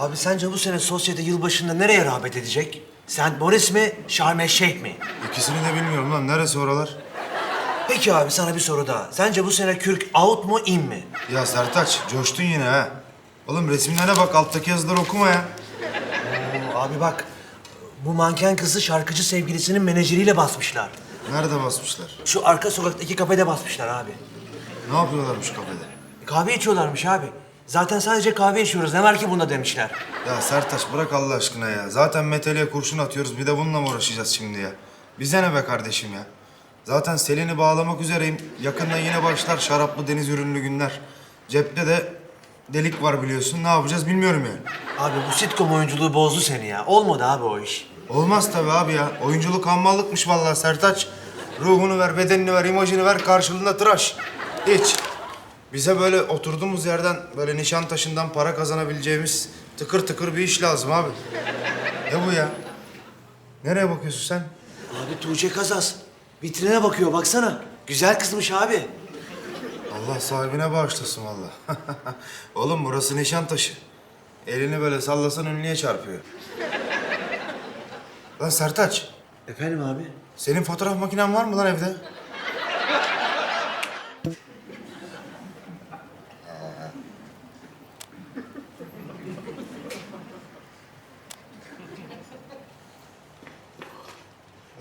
Abi sence bu sene sosyete yılbaşında nereye rağbet edecek? Saint Moritz mi, el Şeyh mi? İkisini de bilmiyorum lan. Neresi oralar? Peki abi sana bir soru daha. Sence bu sene kürk out mu, in mi? Ya Sertaç, coştun yine ha. Oğlum resimlere bak, alttaki yazıları okuma ya. Oo, abi bak, bu manken kızı şarkıcı sevgilisinin menajeriyle basmışlar. Nerede basmışlar? Şu arka sokaktaki kafede basmışlar abi. Ne yapıyorlarmış kafede? Kahve içiyorlarmış abi. Zaten sadece kahve içiyoruz. Ne var ki bunda demişler. Ya Sertaç bırak Allah aşkına ya. Zaten metaliye kurşun atıyoruz. Bir de bununla mı uğraşacağız şimdi ya? Bize ne be kardeşim ya? Zaten Selin'i bağlamak üzereyim. Yakında yine başlar şaraplı deniz ürünlü günler. Cepte de delik var biliyorsun. Ne yapacağız bilmiyorum yani. Abi bu sitcom oyunculuğu bozdu seni ya. Olmadı abi o iş. Olmaz tabii abi ya. Oyunculuk hammallıkmış vallahi Sertaç. Ruhunu ver, bedenini ver, imajını ver, karşılığında tıraş. Hiç. Bize böyle oturduğumuz yerden böyle nişan taşından para kazanabileceğimiz tıkır tıkır bir iş lazım abi. Ne bu ya? Nereye bakıyorsun sen? Abi Tuğçe Kazas. Vitrine bakıyor baksana. Güzel kızmış abi. Allah sahibine bağışlasın vallahi. Oğlum burası nişan taşı. Elini böyle sallasan ünlüye çarpıyor. Lan Sertaç, Efendim abi? senin fotoğraf makinen var mı lan evde?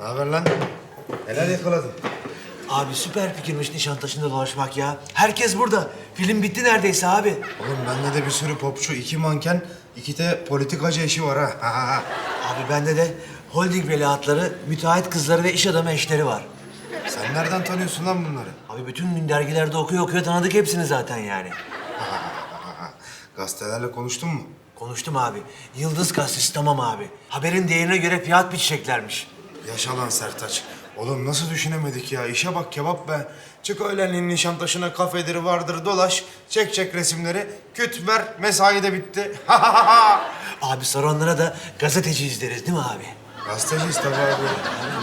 Haber lan? Neler yakaladın? Abi süper fikirmiş Nişantaşı'nda dolaşmak ya. Herkes burada. Film bitti neredeyse abi. Oğlum bende de bir sürü popçu, iki manken, iki de politikacı eşi var ha. Abi bende de holding veliahtları, müteahhit kızları ve iş adamı eşleri var. Sen nereden tanıyorsun lan bunları? Abi bütün gün dergilerde okuyor okuyor tanıdık hepsini zaten yani. Gazetelerle konuştun mu? Konuştum abi. Yıldız gazetesi tamam abi. Haberin değerine göre fiyat biçeceklermiş. Yaşa lan Sertaç. Oğlum nasıl düşünemedik ya? İşe bak kebap be. Çık öğlenliğin Nişantaşı'na kafedir vardır dolaş. Çek çek resimleri. Küt ver mesai de bitti. Abi soranlara da gazeteciyiz deriz değil mi abi? Gazeteciyiz tabii abi.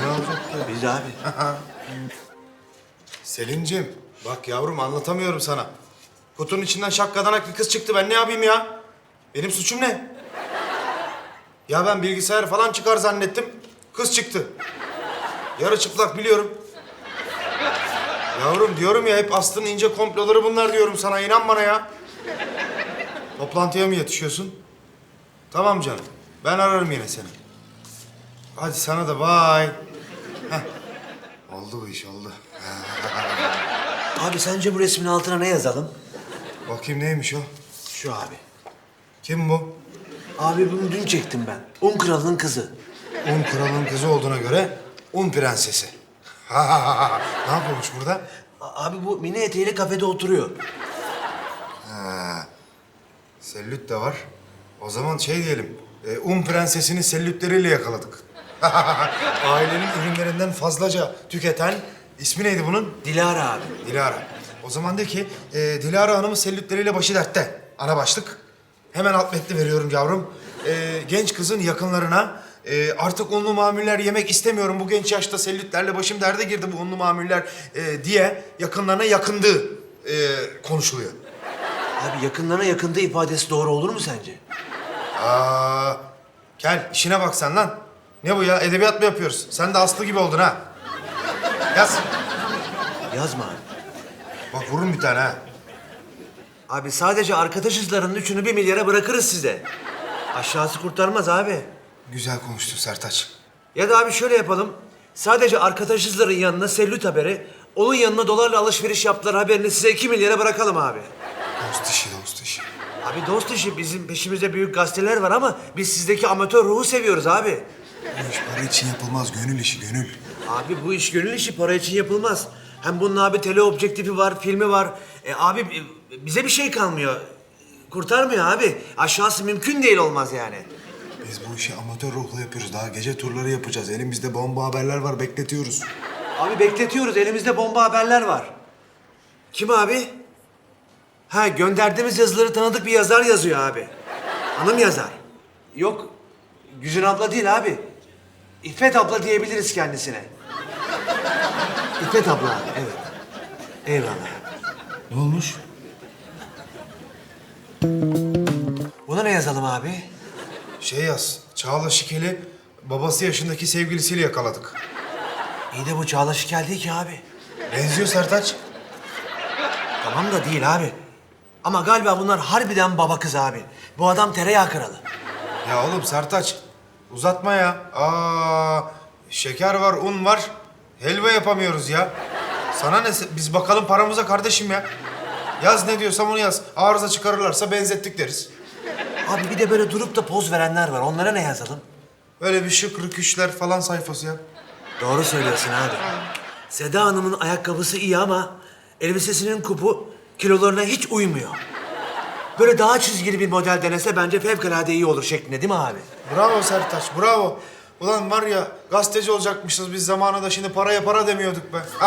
Ne olacak ki? Biz abi. Selin'cim bak yavrum anlatamıyorum sana. Kutunun içinden şakkadanak bir kız çıktı. Ben ne yapayım ya? Benim suçum ne? Ya ben bilgisayar falan çıkar zannettim. Kız çıktı. Yarı çıplak biliyorum. Yavrum diyorum ya hep Aslı'nın ince komploları bunlar diyorum sana. inan bana ya. Toplantıya mı yetişiyorsun? Tamam canım. Ben ararım yine seni. Hadi sana da bay. Heh. Oldu bu iş oldu. Abi sence bu resmin altına ne yazalım? Bakayım neymiş o? Şu abi. Kim bu? Abi bunu dün çektim ben. Un kralının kızı. Un kralın kızı olduğuna göre un prensesi. ne yapıyormuş burada? A- Abi bu mini eteğiyle kafede oturuyor. Sellüt de var. O zaman şey diyelim. e, un prensesini sellütleriyle yakaladık. Ailenin ürünlerinden fazlaca tüketen ismi neydi bunun? Dilara abi. Dilara. O zaman de ki e, Dilara Hanım'ın sellütleriyle başı dertte. Ana başlık. Hemen alt metni veriyorum yavrum. E, genç kızın yakınlarına e, artık unlu mamuller yemek istemiyorum. Bu genç yaşta sellütlerle başım derde girdi bu unlu mamuller e, diye yakınlarına yakındığı e, konuşuluyor. Abi yakınlarına yakındığı ifadesi doğru olur mu sence? Aa, gel işine bak sen lan. Ne bu ya? Edebiyat mı yapıyoruz? Sen de Aslı gibi oldun ha. Yaz. Yazma abi. Bak vurun bir tane ha. Abi sadece arkadaşızların üçünü bir milyara bırakırız size. Aşağısı kurtarmaz abi. Güzel konuştun Sertaç. Ya da abi şöyle yapalım. Sadece arkadaşızların yanına sellüt haberi, onun yanına dolarla alışveriş yaptılar haberini size iki milyara bırakalım abi. Dost işi, dost işi. Abi dost işi bizim peşimizde büyük gazeteler var ama biz sizdeki amatör ruhu seviyoruz abi. Bu iş para için yapılmaz, gönül işi, gönül. Abi bu iş gönül işi para için yapılmaz. Hem bunun abi teleobjektifi var, filmi var. E abi e, bize bir şey kalmıyor. Kurtarmıyor abi. Aşağısı mümkün değil olmaz yani. Biz bu işi amatör ruhla yapıyoruz. Daha gece turları yapacağız. Elimizde bomba haberler var, bekletiyoruz. Abi bekletiyoruz. Elimizde bomba haberler var. Kim abi? Ha gönderdiğimiz yazıları tanıdık bir yazar yazıyor abi. Hanım yazar. Yok. Güzin abla değil abi. İffet abla diyebiliriz kendisine. İffet abla abi, evet. Eyvallah. Ne olmuş? Buna ne yazalım abi? Şey yaz, Çağla Şikeli babası yaşındaki sevgilisiyle yakaladık. İyi de bu Çağla Şikel değil ki abi. Benziyor Sertaç. Tamam da değil abi. Ama galiba bunlar harbiden baba kız abi. Bu adam tereyağı kralı. Ya oğlum Sertaç, uzatma ya. Aa, şeker var, un var. Helva yapamıyoruz ya. Sana ne? Biz bakalım paramıza kardeşim ya. Yaz ne diyorsam onu yaz. Arıza çıkarırlarsa benzettik deriz. Abi bir de böyle durup da poz verenler var. Onlara ne yazalım? Böyle bir şık rüküşler falan sayfası ya. Doğru söylüyorsun abi. Seda Hanım'ın ayakkabısı iyi ama elbisesinin kupu kilolarına hiç uymuyor. Böyle daha çizgili bir model denese bence fevkalade iyi olur şeklinde değil mi abi? Bravo Sertaç, bravo. Ulan var ya gazeteci olacakmışız biz zamanında şimdi paraya para demiyorduk be.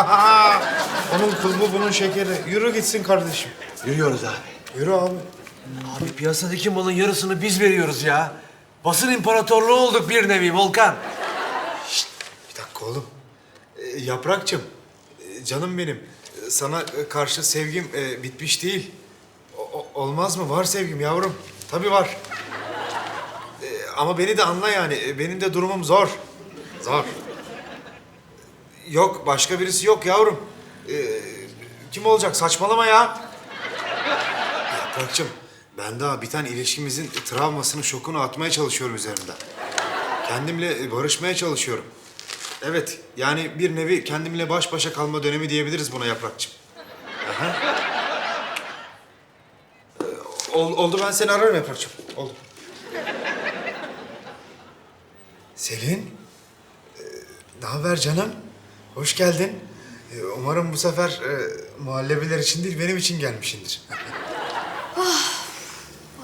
Onun kulbu bunun şekeri. Yürü gitsin kardeşim. Yürüyoruz abi. Yürü abi. Abi piyasadaki malın yarısını biz veriyoruz ya. Basın imparatorluğu olduk bir nevi Volkan. Bir dakika oğlum. Ee, Yaprakçım, e, canım benim. e, Sana e, karşı sevgim e, bitmiş değil. O- olmaz mı? Var sevgim yavrum. Tabii var. E, ama beni de anla yani. E, Benim de durumum zor. Zor. Yok, başka birisi yok yavrum. E, kim olacak? Saçmalama ya. Yaprakçım, ben daha biten ilişkimizin travmasını, şokunu atmaya çalışıyorum üzerimden. Kendimle barışmaya çalışıyorum. Evet, yani bir nevi kendimle baş başa kalma dönemi diyebiliriz buna Yaprakçım. Aha. Ee, ol- oldu ben seni ararım Yaprakçım. Oldu. Selin, ee, ne haber canım? Hoş geldin. Umarım bu sefer e, muhallebiler için değil, benim için gelmişsindir.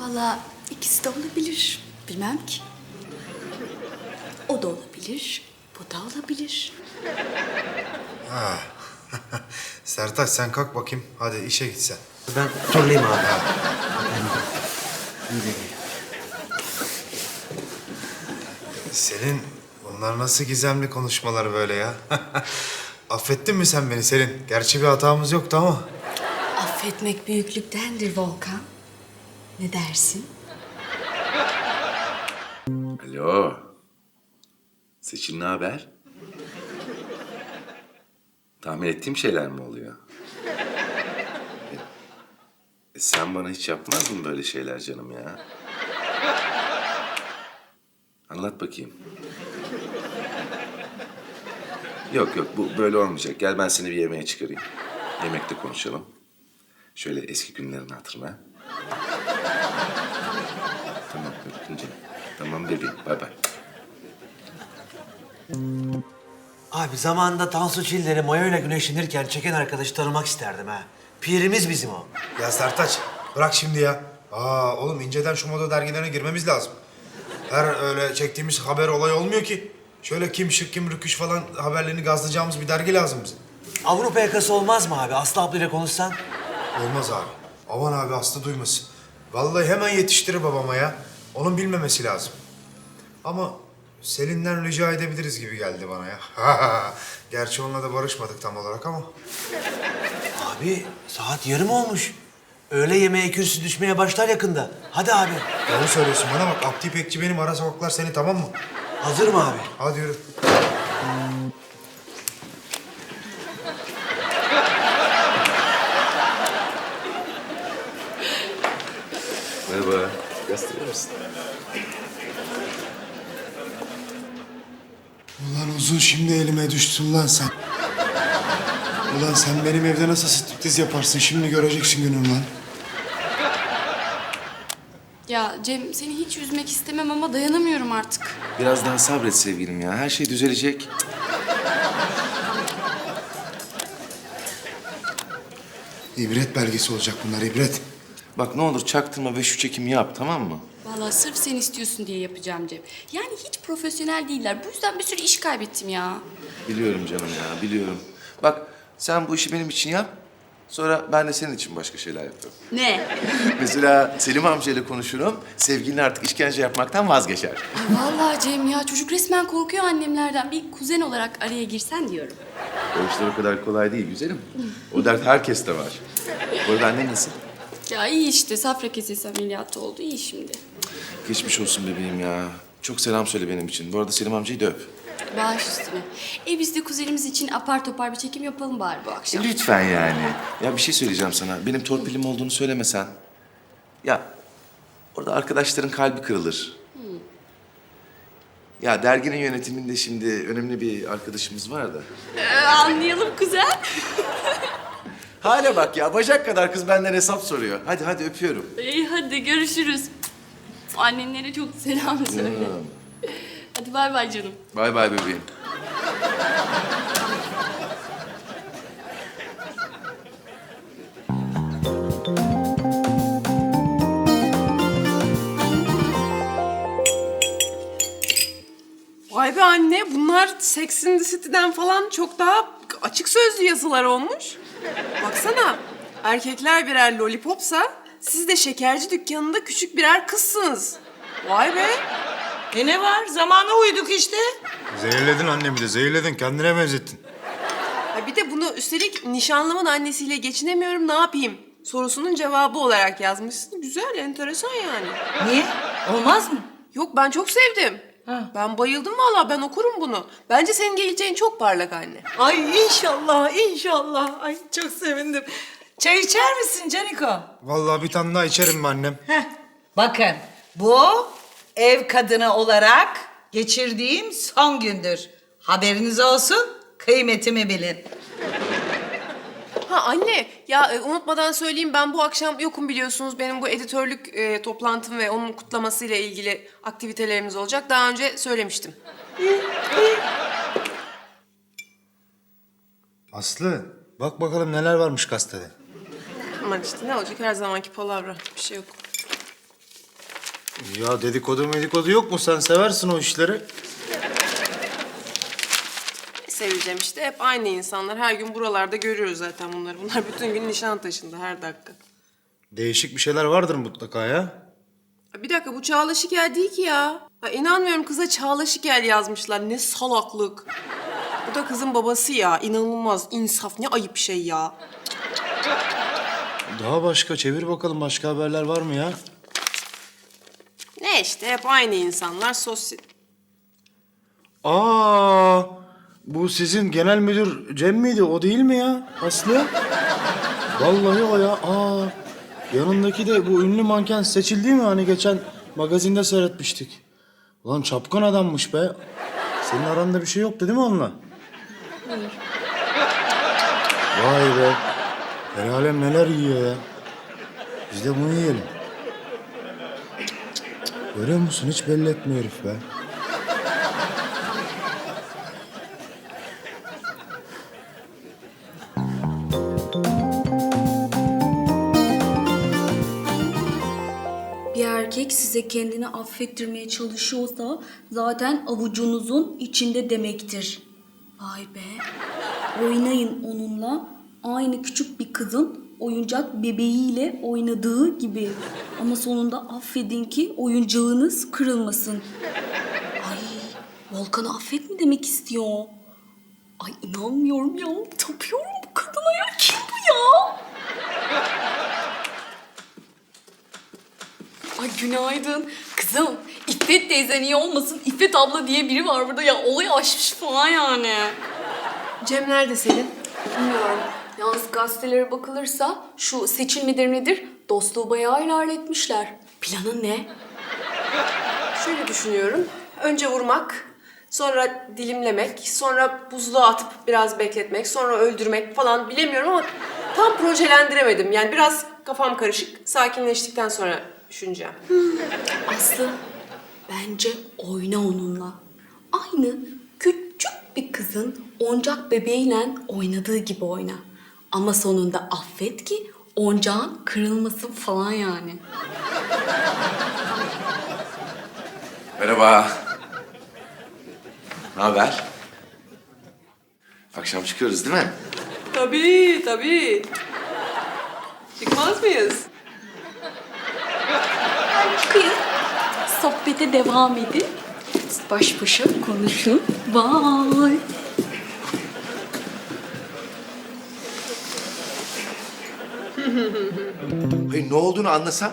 Valla ikisi de olabilir. Bilmem ki. O da olabilir, bu da olabilir. Sertaç sen kalk bakayım. Hadi işe git sen. Ben turlayayım abi. Selin, bunlar nasıl gizemli konuşmalar böyle ya? Affettin mi sen beni Selin? Gerçi bir hatamız yoktu ama. Affetmek büyüklüktendir Volkan. Ne dersin? Alo. Seçil ne haber? Tahmin ettiğim şeyler mi oluyor? E, sen bana hiç yapmazdın böyle şeyler canım ya. Anlat bakayım. Yok yok bu böyle olmayacak. Gel ben seni bir yemeğe çıkarayım. Yemekte konuşalım. Şöyle eski günlerin hatırına. Tamam öpünce. Tamam bebeğim. Bay bay. Abi zamanında Tansu Çiller'i mayoyla güneşlenirken çeken arkadaşı tanımak isterdim ha. Pirimiz bizim o. Ya Sertaç, bırak şimdi ya. Aa oğlum inceden şu moda dergilerine girmemiz lazım. Her öyle çektiğimiz haber olay olmuyor ki. Şöyle kim şık kim rüküş falan haberlerini gazlayacağımız bir dergi lazım bize. Avrupa yakası olmaz mı abi? Aslı ablayla konuşsan. Olmaz abi. Aman abi Aslı duymasın. Vallahi hemen yetiştirir babama ya. Onun bilmemesi lazım. Ama Selin'den rica edebiliriz gibi geldi bana ya. Gerçi onunla da barışmadık tam olarak ama. Abi saat yarım olmuş. Öğle yemeği kürsü düşmeye başlar yakında. Hadi abi. Doğru söylüyorsun bana bak. Abdi İpekçi benim ara sokaklar seni tamam mı? Hazır mı abi? Hadi yürü. Merhaba. Misin? Ulan uzun şimdi elime düştün lan sen. Ulan sen benim evde nasıl striptiz yaparsın şimdi göreceksin günün lan. Ya Cem seni hiç üzmek istemem ama dayanamıyorum artık. Biraz daha sabret sevgilim ya. Her şey düzelecek. İbret belgesi olacak bunlar ibret. Bak ne olur çaktırma ve şu çekimi yap tamam mı? Vallahi sırf sen istiyorsun diye yapacağım Cem. Yani hiç profesyonel değiller. Bu yüzden bir sürü iş kaybettim ya. Biliyorum canım ya biliyorum. Bak sen bu işi benim için yap. Sonra ben de senin için başka şeyler yaparım. Ne? Mesela Selim amcayla konuşurum. Sevgilin artık işkence yapmaktan vazgeçer. Vallahi Cem ya çocuk resmen korkuyor annemlerden. Bir kuzen olarak araya girsen diyorum. O işler o kadar kolay değil güzelim. O dert herkeste var. Bu arada annen nasıl? Ya iyi işte safra kesesi ameliyatı oldu iyi şimdi. Geçmiş olsun bebeğim ya. Çok selam söyle benim için. Bu arada Selim amcayı da öp. Baş üstüne. E biz de kuzenimiz için apar topar bir çekim yapalım bari bu akşam. Lütfen yani. Ya bir şey söyleyeceğim sana. Benim torpilim olduğunu söylemesen. Ya orada arkadaşların kalbi kırılır. Ya derginin yönetiminde şimdi önemli bir arkadaşımız var da. Ee, anlayalım kuzen. Hale bak ya bacak kadar kız benden hesap soruyor. Hadi hadi öpüyorum. İyi hadi görüşürüz. Annenlere çok selam söyle. Hadi bay bay canım. Bay bay bebeğim. Vay be anne bunlar Sex and the City'den falan çok daha açık sözlü yazılar olmuş. Baksana erkekler birer lollipopsa siz de şekerci dükkanında küçük birer kızsınız. Vay be. E ne var? Zamana uyduk işte. Zehirledin annemi de zehirledin kendine benzettin. Ha bir de bunu üstelik nişanlımın annesiyle geçinemiyorum ne yapayım sorusunun cevabı olarak yazmışsın. Güzel, enteresan yani. Niye? Olmaz mı? Yok ben çok sevdim. Ha. Ben bayıldım valla ben okurum bunu. Bence senin geleceğin çok parlak anne. Ay inşallah, inşallah. Ay çok sevindim. Çay içer misin Caniko? Vallahi bir tane daha içerim mi annem? Heh. Bakın bu ev kadını olarak geçirdiğim son gündür. Haberiniz olsun, kıymetimi bilin. Ha anne ya e, unutmadan söyleyeyim ben bu akşam yokum biliyorsunuz. Benim bu editörlük e, toplantım ve onun kutlamasıyla ilgili aktivitelerimiz olacak. Daha önce söylemiştim. Aslı bak bakalım neler varmış gazetede. Aman işte ne olacak her zamanki palavra bir şey yok. Ya dedikodu medikodu yok mu? Sen seversin o işleri. Ne seveceğim işte hep aynı insanlar. Her gün buralarda görüyoruz zaten bunları. Bunlar bütün gün nişan taşında her dakika. Değişik bir şeyler vardır mutlaka ya. Bir dakika bu Çağla Şikel değil ki ya. Ha, inanmıyorum kıza Çağla Şikel yazmışlar. Ne salaklık. Bu da kızın babası ya. İnanılmaz. insaf ne ayıp şey ya. Daha başka çevir bakalım başka haberler var mı ya? Ne işte hep aynı insanlar sosyal... Aa, bu sizin genel müdür Cem miydi? O değil mi ya Aslı? Vallahi o ya. Aa, yanındaki de bu ünlü manken seçildi mi? Hani geçen magazinde seyretmiştik. Ulan çapkın adammış be. Senin aranda bir şey yoktu değil mi onunla? Vay be. El alem neler yiyor ya. Biz de bunu yiyelim. Görüyor musun? Hiç belli etmiyor herif be. Bir erkek size kendini affettirmeye çalışıyorsa zaten avucunuzun içinde demektir. Vay be. Oynayın onunla. Aynı küçük bir kızın oyuncak bebeğiyle oynadığı gibi. Ama sonunda affedin ki oyuncağınız kırılmasın. Ay, Volkan'ı affet mi demek istiyor? Ay inanmıyorum ya. Tapıyorum bu kadına ya. Kim bu ya? Ay günaydın. Kızım İffet teyzen iyi olmasın. İffet abla diye biri var burada ya. Olayı aşmış falan yani. Cem nerede senin? Bilmiyorum. Yalnız gazetelere bakılırsa şu seçil midir nedir dostluğu bayağı ilerletmişler. Planı ne? Şöyle düşünüyorum. Önce vurmak, sonra dilimlemek, sonra buzluğa atıp biraz bekletmek, sonra öldürmek falan bilemiyorum ama tam projelendiremedim. Yani biraz kafam karışık. Sakinleştikten sonra düşüneceğim. Aslı bence oyna onunla. Aynı küçük bir kızın oyuncak bebeğiyle oynadığı gibi oyna. Ama sonunda affet ki oyuncağın kırılmasın falan yani. Merhaba. Ne haber? Akşam çıkıyoruz değil mi? Tabii, tabii. Çıkmaz mıyız? Çıkın. Sohbete devam edin. Baş başa konuşun. Bye. Hayır ne olduğunu anlasam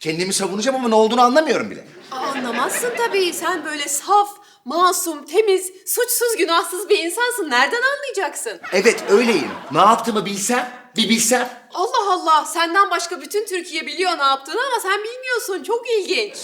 kendimi savunacağım ama ne olduğunu anlamıyorum bile. Aa, Anlamazsın tabii. Sen böyle saf, masum, temiz, suçsuz, günahsız bir insansın. Nereden anlayacaksın? Evet öyleyim. Ne yaptığımı bilsem, bir bilsem. Allah Allah. Senden başka bütün Türkiye biliyor ne yaptığını ama sen bilmiyorsun. Çok ilginç.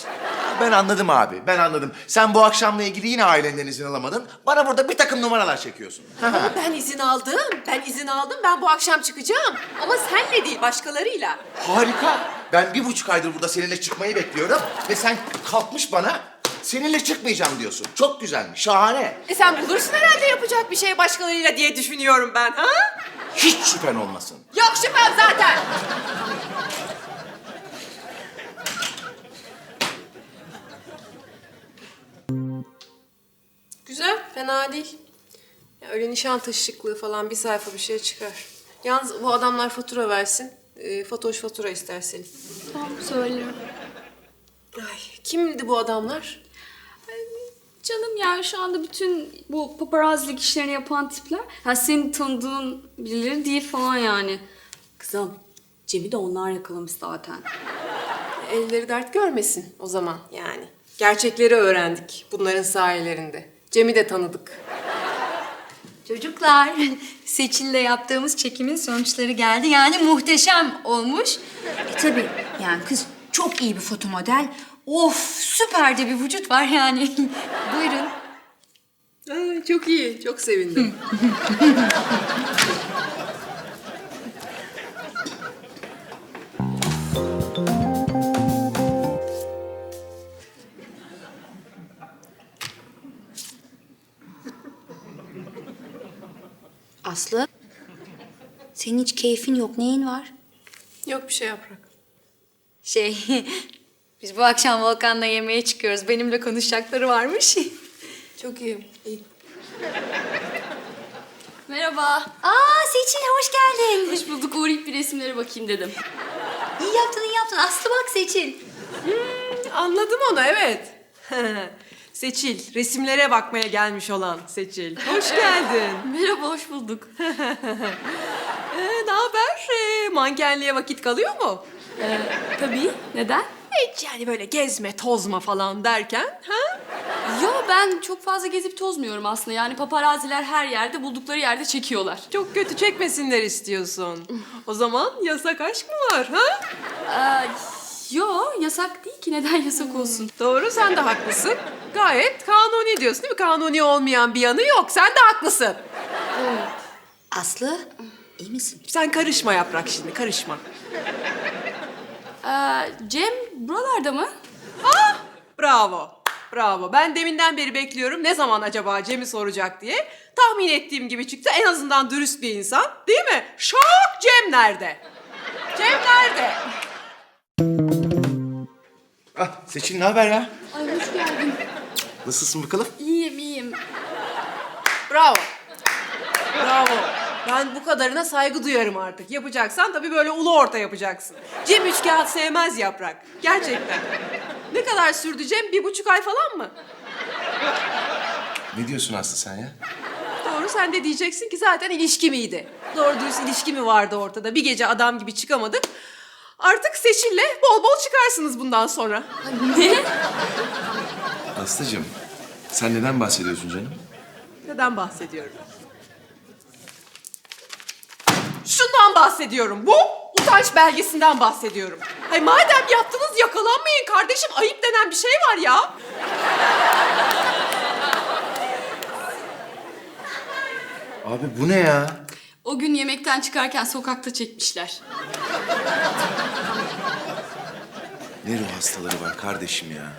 Ben anladım abi, ben anladım. Sen bu akşamla ilgili yine ailenden izin alamadın. Bana burada bir takım numaralar çekiyorsun. Ama ben izin aldım. Ben izin aldım. Ben bu akşam çıkacağım. Ama senle değil, başkalarıyla. Harika. Ben bir buçuk aydır burada seninle çıkmayı bekliyorum. Ve sen kalkmış bana seninle çıkmayacağım diyorsun. Çok güzelmiş, şahane. E sen bulursun herhalde yapacak bir şey başkalarıyla diye düşünüyorum ben, ha? Hiç şüphen olmasın. Yok şüphem zaten. Güzel, fena değil. Ya öyle nişan taşıklığı falan bir sayfa bir şey çıkar. Yalnız bu adamlar fatura versin. Ee, Fatoş fatura ister senin. Tamam söylerim. Ay, kimdi bu adamlar? Canım yani şu anda bütün bu paparazzilik işlerini yapan tipler ha senin tanıdığın birileri değil falan yani. Kızım Cem'i de onlar yakalamış zaten. Elleri dert görmesin o zaman yani. Gerçekleri öğrendik bunların sayelerinde. Cem'i de tanıdık. Çocuklar, Seçil'le yaptığımız çekimin sonuçları geldi. Yani muhteşem olmuş. E tabii yani kız çok iyi bir foto model. Of süper de bir vücut var yani. Buyurun. Aa, çok iyi, çok sevindim. Aslı, senin hiç keyfin yok. Neyin var? Yok bir şey yaprak. Şey, biz bu akşam Volkan'la yemeğe çıkıyoruz. Benimle konuşacakları varmış. Çok iyi. iyi. Merhaba. Aa Seçil hoş geldin. Hoş bulduk uğrayıp bir resimlere bakayım dedim. İyi yaptın, iyi yaptın. Aslı bak Seçil. Anladım onu, evet. Seçil, resimlere bakmaya gelmiş olan Seçil. Hoş geldin. Merhaba hoş bulduk. Ee, ne haber? Ee, mankenliğe vakit kalıyor mu? Tabii neden? Hiç yani böyle gezme, tozma falan derken, ha? Yo ben çok fazla gezip tozmuyorum aslında. Yani paparaziler her yerde buldukları yerde çekiyorlar. Çok kötü çekmesinler istiyorsun. O zaman yasak aşk mı var, ha? Ee, yo yasak değil ki neden yasak olsun? Doğru, sen de haklısın. Gayet kanuni diyorsun değil mi? Kanuni olmayan bir yanı yok. Sen de haklısın. Aslı, iyi misin? Sen karışma yaprak şimdi, karışma. Ee, Cem buralarda mı? Bravo. Bravo. Ben deminden beri bekliyorum. Ne zaman acaba Cem'i soracak diye. Tahmin ettiğim gibi çıktı. En azından dürüst bir insan. Değil mi? Şok Cem nerede? Cem nerede? Ah Seçil ne haber ya? Ay hoş geldin. Nasılsın bakalım? İyiyim iyiyim. Bravo. Bravo. Ben bu kadarına saygı duyarım artık. Yapacaksan tabii böyle ulu orta yapacaksın. Cem üç kağıt sevmez yaprak. Gerçekten. Ne kadar sürdü Cem? Bir buçuk ay falan mı? Ne diyorsun Aslı sen ya? Doğru sen de diyeceksin ki zaten ilişki miydi? Doğru dürüst ilişki mi vardı ortada? Bir gece adam gibi çıkamadık. Artık Seçil'le bol bol çıkarsınız bundan sonra. Aslıcığım sen neden bahsediyorsun canım? Neden bahsediyorum? Bahsediyorum. Bu utanç belgesinden bahsediyorum. Ay madem yaptınız yakalanmayın kardeşim. Ayıp denen bir şey var ya. Abi bu ne ya? O gün yemekten çıkarken sokakta çekmişler. Ne ruh hastaları var kardeşim ya.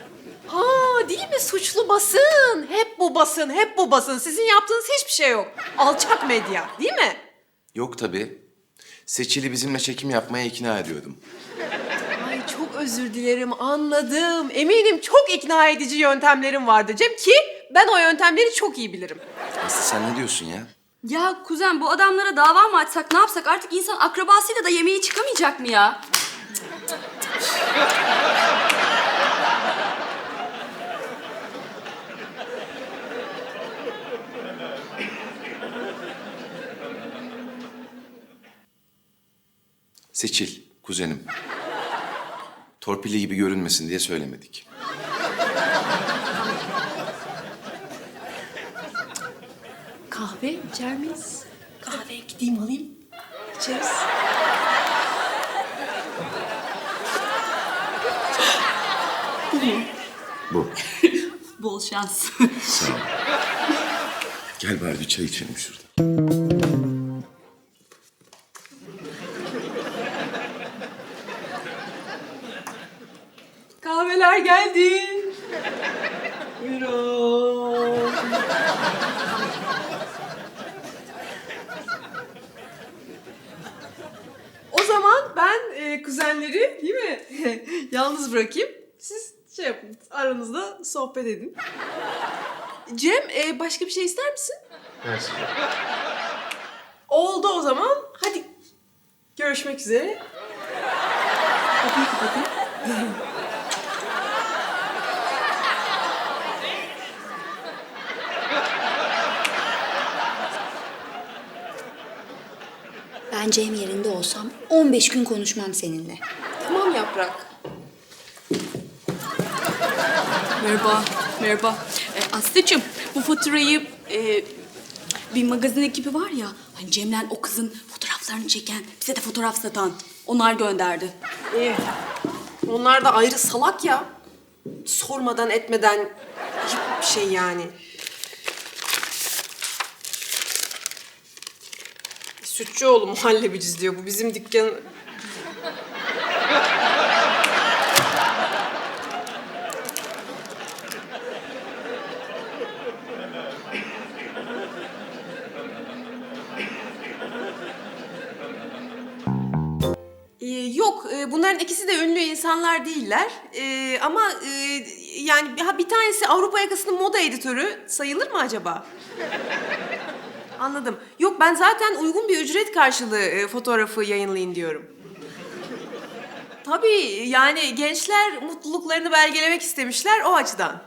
Ha değil mi suçlu basın? Hep bu basın, hep bu basın. Sizin yaptığınız hiçbir şey yok. Alçak medya değil mi? Yok tabii. Seçili bizimle çekim yapmaya ikna ediyordum. Ay çok özür dilerim anladım. Eminim çok ikna edici yöntemlerim vardı Cem ki ben o yöntemleri çok iyi bilirim. Aslı sen ne diyorsun ya? Ya kuzen bu adamlara dava mı açsak ne yapsak artık insan akrabasıyla da yemeğe çıkamayacak mı ya? Seçil. Kuzenim. Torpilli gibi görünmesin diye söylemedik. Kahve içer miyiz? Kahve gideyim alayım. İçeriz. Bu. Bol şans. Sağ ol. Gel bari bir çay içelim şurada. Kahveler geldi. Buyurun. O zaman ben e, kuzenleri değil mi yalnız bırakayım. Siz şey yapın aranızda sohbet edin. Cem e, başka bir şey ister misin? Mersi. Oldu o zaman. Hadi görüşmek üzere. Kapıyı kapatın. Ben Cem yerinde olsam 15 gün konuşmam seninle. Tamam yaprak. Merhaba, merhaba. Ee, Aslı'cığım bu faturayı e, bir magazin ekibi var ya... Hani Cem'le o kızın fotoğraflarını çeken, bize de fotoğraf satan. Onlar gönderdi. İyi. Onlar da ayrı salak ya. Sormadan etmeden hiçbir şey yani. Sütçüoğlu muhallebiciz diyor. Bu bizim dükkan... Ee, yok, e, bunların ikisi de ünlü insanlar değiller. Ee, ama e, yani bir tanesi Avrupa yakasının moda editörü sayılır mı acaba? Anladım. Yok ben zaten uygun bir ücret karşılığı e, fotoğrafı yayınlayın diyorum. Tabii yani gençler mutluluklarını belgelemek istemişler o açıdan.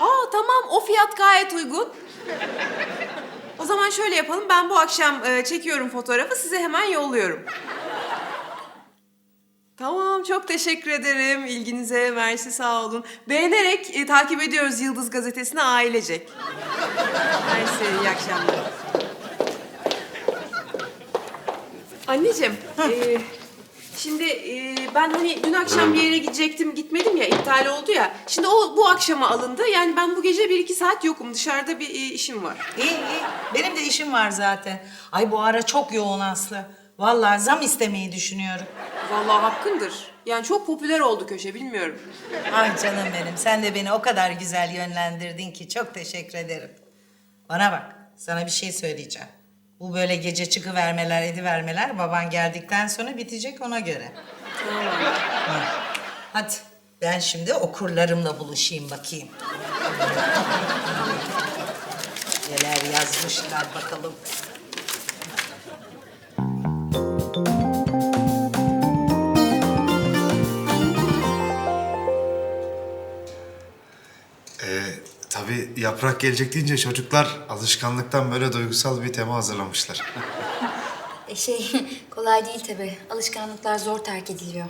Aa tamam o fiyat gayet uygun. O zaman şöyle yapalım. Ben bu akşam e, çekiyorum fotoğrafı. Size hemen yolluyorum. Tamam, çok teşekkür ederim. İlginize, mersi sağ olun. Beğenerek e, takip ediyoruz Yıldız Gazetesi'ni ailecek. Mersi, iyi akşamlar. Anneciğim, e, şimdi e, ben hani dün akşam bir yere gidecektim, gitmedim ya, iptal oldu ya. Şimdi o bu akşama alındı. Yani ben bu gece bir iki saat yokum. Dışarıda bir e, işim var. İyi iyi. Benim de işim var zaten. Ay bu ara çok yoğun Aslı. Vallahi zam istemeyi düşünüyorum. Vallahi hakkındır. Yani çok popüler oldu köşe, bilmiyorum. Ay canım benim. Sen de beni o kadar güzel yönlendirdin ki çok teşekkür ederim. Bana bak. Sana bir şey söyleyeceğim. Bu böyle gece çıkıvermeler, edivermeler baban geldikten sonra bitecek ona göre. Ha. Hadi ben şimdi okurlarımla buluşayım bakayım. Neler yazmışlar bakalım. Yaprak gelecek deyince çocuklar alışkanlıktan böyle duygusal bir tema hazırlamışlar. E şey kolay değil tabii. Alışkanlıklar zor terk ediliyor.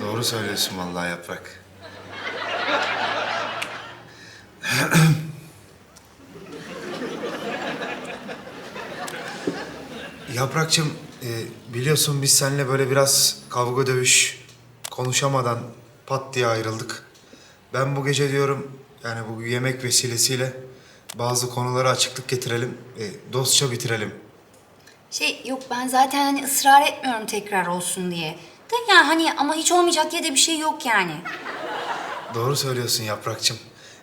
Doğru söylüyorsun vallahi yaprak. Yaprakçım, e, biliyorsun biz seninle böyle biraz kavga dövüş konuşamadan pat diye ayrıldık. Ben bu gece diyorum yani bu yemek vesilesiyle bazı konulara açıklık getirelim, e, dostça bitirelim. Şey yok ben zaten hani ısrar etmiyorum tekrar olsun diye. De yani hani ama hiç olmayacak diye de bir şey yok yani. Doğru söylüyorsun Yaprakçım.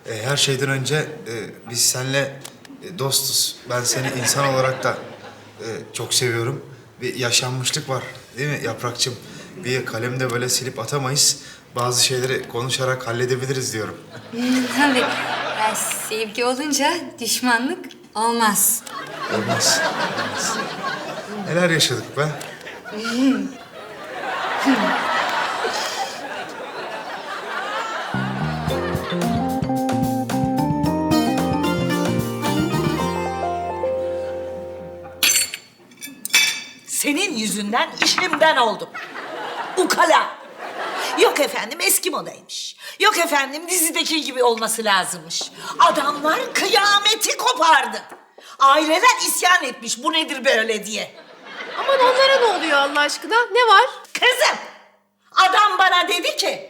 E, her şeyden önce e, biz seninle e, dostuz. Ben seni insan olarak da e, çok seviyorum. Bir yaşanmışlık var değil mi Yaprakçım? Bir kalemde böyle silip atamayız. Bazı şeyleri konuşarak halledebiliriz diyorum. Tabii. Yani sevgi olunca düşmanlık olmaz. Olmaz. Olmaz. Neler yaşadık be? Senin yüzünden yüzünden işimden oldum. Ukala. Yok efendim eski modaymış. Yok efendim dizideki gibi olması lazımmış. Adamlar kıyameti kopardı. Aileler isyan etmiş bu nedir böyle diye. Aman onlara ne oluyor Allah aşkına? Ne var? Kızım, adam bana dedi ki,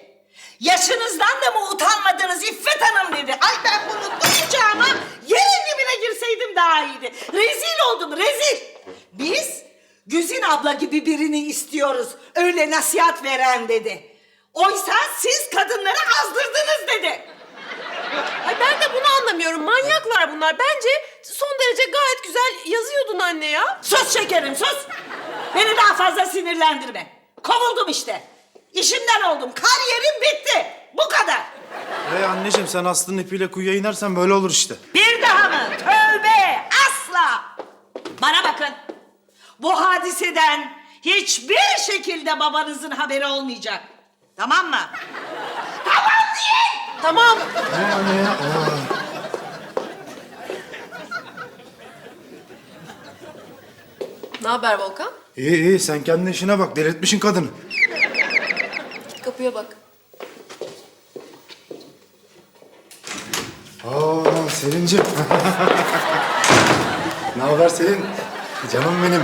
yaşınızdan da mı utanmadınız İffet Hanım dedi. Ay ben bunu duyacağıma yerin dibine girseydim daha iyiydi. Rezil oldum, rezil. Biz Güzin abla gibi birini istiyoruz. Öyle nasihat veren dedi. Oysa siz kadınları azdırdınız dedi. Ay ben de bunu anlamıyorum. Manyaklar bunlar. Bence son derece gayet güzel yazıyordun anne ya. Sus şekerim sus. Beni daha fazla sinirlendirme. Kovuldum işte. İşimden oldum. Kariyerim bitti. Bu kadar. Ee anneciğim sen Aslı'nın ipiyle kuyuya inersen böyle olur işte. Bir daha mı? Tövbe! Asla! Bana bakın. Bu hadiseden hiçbir şekilde babanızın haberi olmayacak. Tamam mı? Tamam diye! Tamam. Ne anne ya? Aa. Ne haber Volkan? İyi iyi sen kendi işine bak delirtmişin kadını. Git kapıya bak. Aa Selin'cim. ne haber Selin? Canım benim.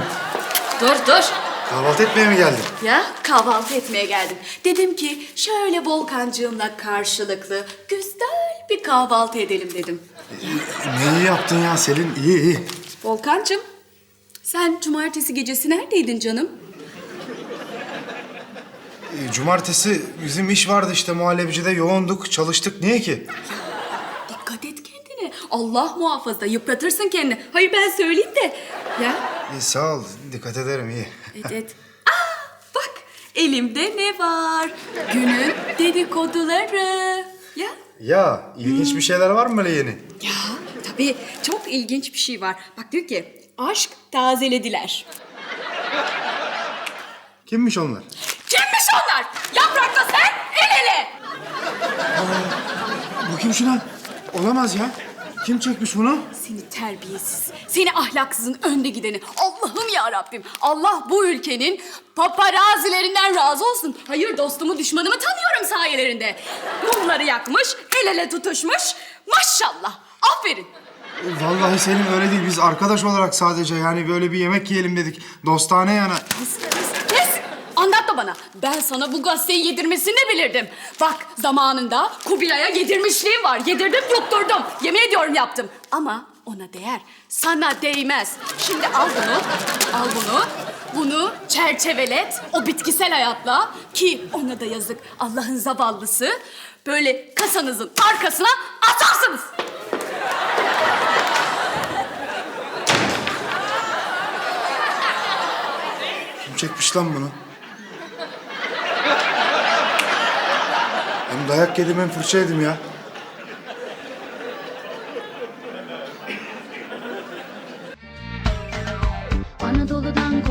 Dur dur. Kahvaltı etmeye mi geldin? Ya kahvaltı etmeye geldim. Dedim ki şöyle Volkancığımla karşılıklı güzel bir kahvaltı edelim dedim. Neyi yaptın ya Selin? İyi iyi. Volkancığım sen cumartesi gecesi neredeydin canım? Ee, Cumartesi bizim iş vardı işte muhallebicide yoğunduk, çalıştık. Niye ki? Allah muhafaza yıpratırsın kendini. Hayır ben söyleyeyim de. Ya İyi, sağ ol, dikkat ederim iyi. et et. Aa, bak elimde ne var? Günün dedikoduları. Ya Ya ilginç bir şeyler var mı böyle yeni? Ya tabii çok ilginç bir şey var. Bak diyor ki aşk tazelediler. Kimmiş onlar? Kimmiş onlar? Yaprakta sen el ele. Bu kim şuna? Olamaz ya. Kim çekmiş bunu? Seni terbiyesiz, seni ahlaksızın önde gideni. Allah'ım ya Rabbim. Allah bu ülkenin paparazilerinden razı olsun. Hayır dostumu düşmanımı tanıyorum sayelerinde. Mumları yakmış, el ele tutuşmuş. Maşallah. Aferin. Vallahi Selim öyle değil. Biz arkadaş olarak sadece yani böyle bir yemek yiyelim dedik. Dostane yana. Kes! Anlatma bana. Ben sana bu gazeteyi yedirmesini de bilirdim. Bak zamanında Kubilay'a yedirmişliğim var. Yedirdim tutturdum. Yemin ediyorum yaptım. Ama ona değer. Sana değmez. Şimdi al bunu. Al bunu. Bunu çerçevelet o bitkisel hayatla ki ona da yazık Allah'ın zavallısı böyle kasanızın arkasına atarsınız. Kim çekmiş lan bunu? Hem dayak yedim hem fırça yedim ya.